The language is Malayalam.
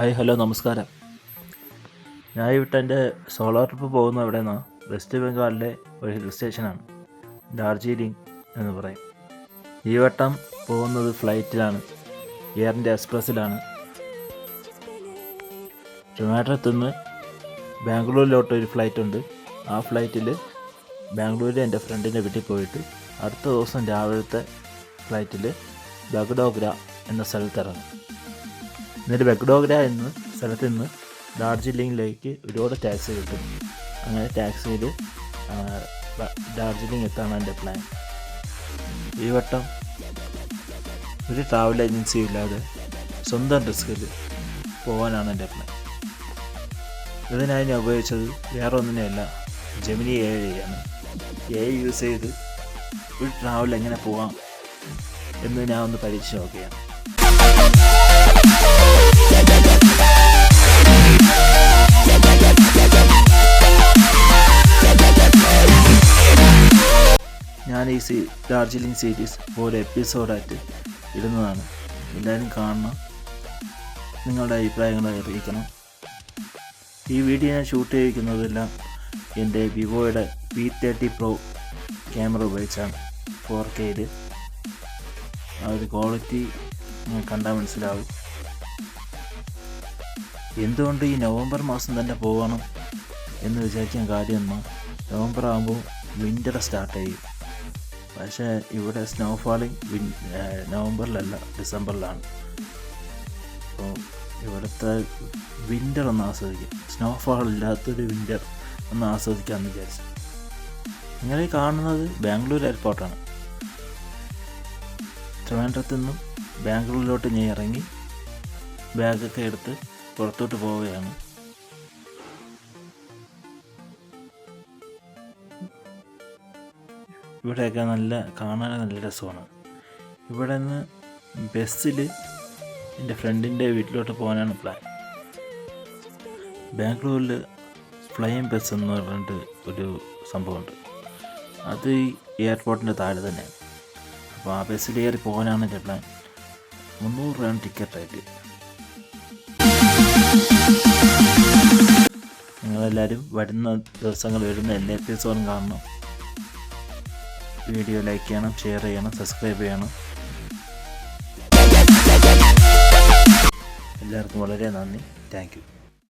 ഹായ് ഹലോ നമസ്കാരം. ഞാൻ വിട്ട് എന്റെ സോളോ ട്രിപ്പ് പോകുന്ന എവിടെ നിന്നാണ് വെസ്റ്റ് ബംഗാളിലെ ഒരു ഹിൽ സ്റ്റേഷനാണ് ഡാർജിലിംഗ് എന്ന് പറയും. ഈ വട്ടം പോകുന്നത് ഫ്ലൈറ്റിലാണ് എയർ ഇന്ത്യ എക്സ്പ്രസ്സിലാണ്. ട്രിവാൻഡ്രത്ത് ബാംഗ്ലൂരിലോട്ട് ഒരു ഫ്ലൈറ്റ് ഉണ്ട് ആ ഫ്ലൈറ്റിൽ ബാംഗ്ലൂരിൽ എന്റെ ഫ്രണ്ടിന്റെ വീട്ടിൽ പോയിട്ട് അടുത്ത ദിവസം രാവിലത്തെ ഫ്ലൈറ്റിൽ ബഗ്ഡോഗ്ര എന്ന സ്ഥലത്ത് ഇറങ്ങും എന്നിട്ട് ബഗ്ഡോഗ്ര എന്ന സ്ഥലത്ത് നിന്ന് ഡാർജിലിംഗിലേക്ക് ഒരുപാട് ടാക്സി കിട്ടും. അങ്ങനെ ടാക്സിയിൽ ഡാർജിലിംഗ് എത്താണ് എന്റെ പ്ലാൻ ഈ വട്ടം ഒരു ട്രാവൽ ഏജൻസി ഇല്ലാതെ സ്വന്തം റിസ്കിൽ പോകാനാണ് എന്റെ പ്ലാൻ ഇതിനായി ഞാൻ ഉപയോഗിച്ചത് വേറെ ഒന്നിനെയല്ല ജെമിനി എ ആണ്. എ യൂസ് ചെയ്ത് ഒരു ട്രാവൽ എങ്ങനെ പോവാം എന്ന് ഞാൻ ഒന്ന് പരീക്ഷിച്ച് നോക്കുകയാണ് ഞാൻ ഈ സീ ഡാർജിലിംഗ് സീരീസ് ഓരോ എപ്പിസോഡായിട്ട് ഇടുന്നതാണ്. എല്ലാവരും കാണണം. നിങ്ങളുടെ അഭിപ്രായങ്ങൾ അറിയിക്കണം. ഈ വീഡിയോ ഞാൻ ഷൂട്ട് ചെയ്യിക്കുന്നതെല്ലാം എന്റെ വിവോയുടെ വി തേർട്ടി പ്രോ ക്യാമറ ഉപയോഗിച്ചാണ്. ഫോർ കെയിൽ ആ ഒരു ക്വാളിറ്റി കണ്ടാൽ മനസ്സിലാവും. എന്തുകൊണ്ട് ഈ നവംബർ മാസം തന്നെ പോകണം എന്ന് വിചാരിക്കാൻ കാര്യം എന്നാൽ നവംബർ ആകുമ്പോൾ വിന്റർ സ്റ്റാർട്ട് ചെയ്യും പക്ഷേ ഇവിടെ സ്നോഫാളിങ് വിൻ നവംബറിലല്ല ഡിസംബറിലാണ്. അപ്പോൾ ഇവിടുത്തെ വിന്റർ ഒന്ന് ആസ്വദിക്കാം. സ്നോഫാൾ ഇല്ലാത്തൊരു വിന്റർ ഒന്ന് ആസ്വദിക്കാമെന്ന് വിചാരിച്ചു. നിങ്ങൾ കാണുന്നത് ബാംഗ്ലൂർ എയർപോർട്ടാണ് ട്രിവാൻഡ്രത്തു നിന്നും ബാംഗ്ലൂരിലോട്ട് ഞാൻ ഇറങ്ങി ബാഗൊക്കെ എടുത്ത് പുറത്തോട്ട് പോവുകയാണ്. ഇവിടെയൊക്കെ നല്ല കാണാൻ നല്ല രസമാണ്. ഇവിടെ നിന്ന് ബസ്സിൽ എന്റെ ഫ്രണ്ടിന്റെ വീട്ടിലോട്ട് പോകാനാണ് പ്ലാൻ ബാംഗ്ലൂരിൽ ഫ്ലൈയിങ് ബസ് എന്ന് പറഞ്ഞിട്ട് ഒരു സംഭവമുണ്ട്. അത് ഈ എയർപോർട്ടിന്റെ താഴെ തന്നെയാണ്. അപ്പോൾ ആ ബസ്സിൽ കയറി പോകാനാണ് എന്റെ പ്ലാൻ മുന്നൂറ് രൂപയാണ് ടിക്കറ്റ് റേറ്റ് നിങ്ങളെല്ലാവരും വരുന്ന ദിവസങ്ങൾ വരുന്ന എല്ലാ എപ്പിസോഡും കാണണം. വീഡിയോ ലൈക്ക് ചെയ്യണം ഷെയർ ചെയ്യണം സബ്സ്ക്രൈബ് ചെയ്യണം. എല്ലാവർക്കും വളരെ നന്ദി. താങ്ക്